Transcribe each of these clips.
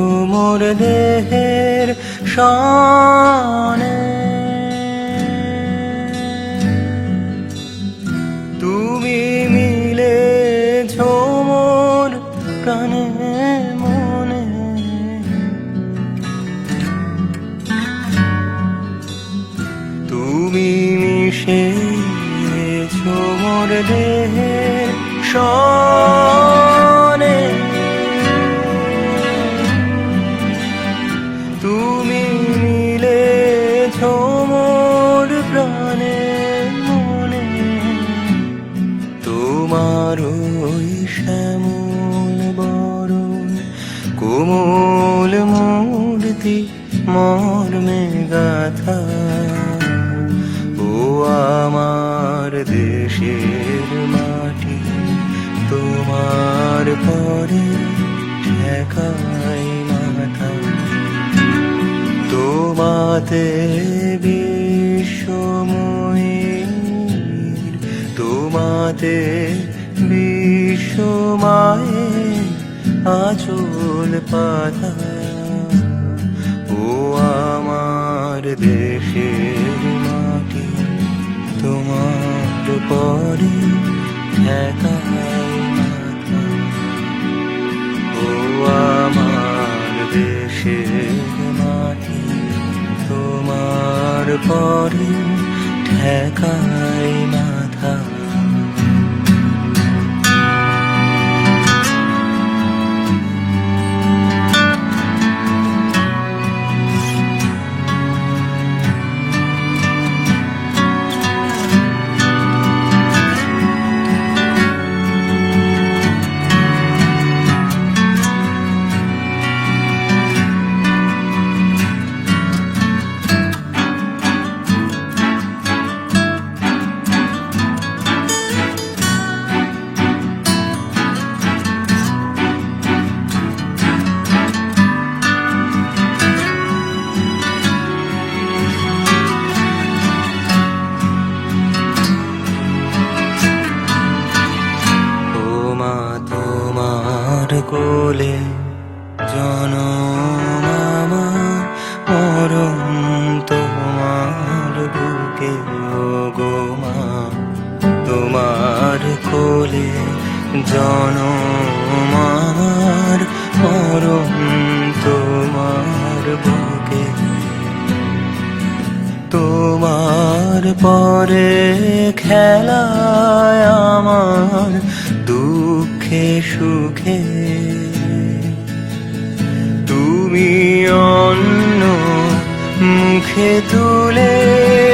মোর দেহের সনে। তুমি মিলে মোর প্রাণে মনে। তুমি মিশেছো মোর দেহের সনে। পরে ঠেকাই মাথা তোমাতে বিশ্বময়ীর, তোমাতে বিশ্বমায়ের আচল পাতা। ও আমার দেশের মাটি, তোমার পরে ঠেকাই আমার দেশে মাটি তোমার পরে ঠেকায় মাথা জনম আমার, মরণ তোমার বুকে। তোমার পরে খেলায় আমার দুঃখে সুখে। তুমি অন্য মুখে তুলে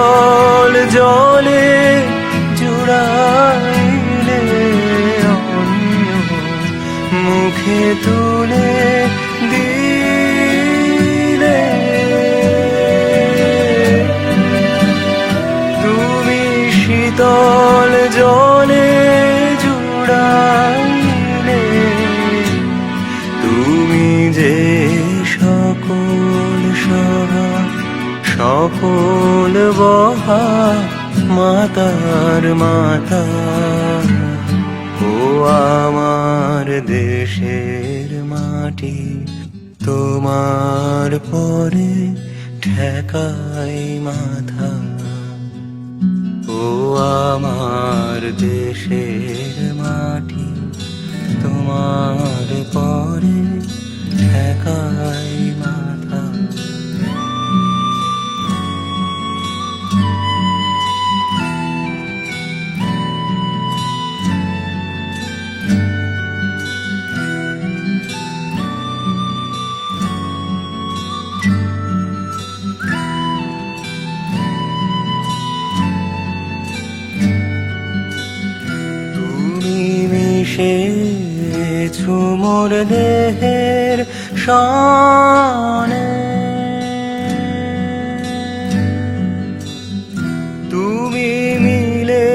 শীতল জলে জুড়াইলে মুখে তুলে দিলে। তুমি শীতল জলে সকল বহা মাতার মাতা ও আমার দেশের মাটি, তোমার পরে ঠেকাই মাথা। ও আমার দেশের মাটি, তোমার পরে ঠেকাই মাথা। মোর দেহের সনে। তুমি মিলে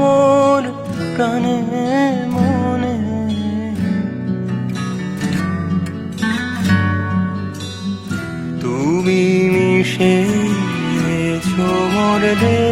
মোর প্রাণে মনে। তুমি মিশে মোর দেহের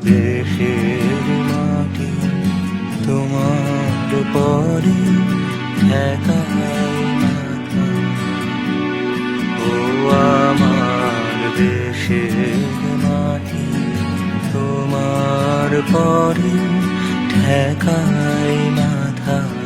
দেশের মাটি তোমার পরে ও আমার দেশের মাটি তোমার পরে ঠেকায় মাথা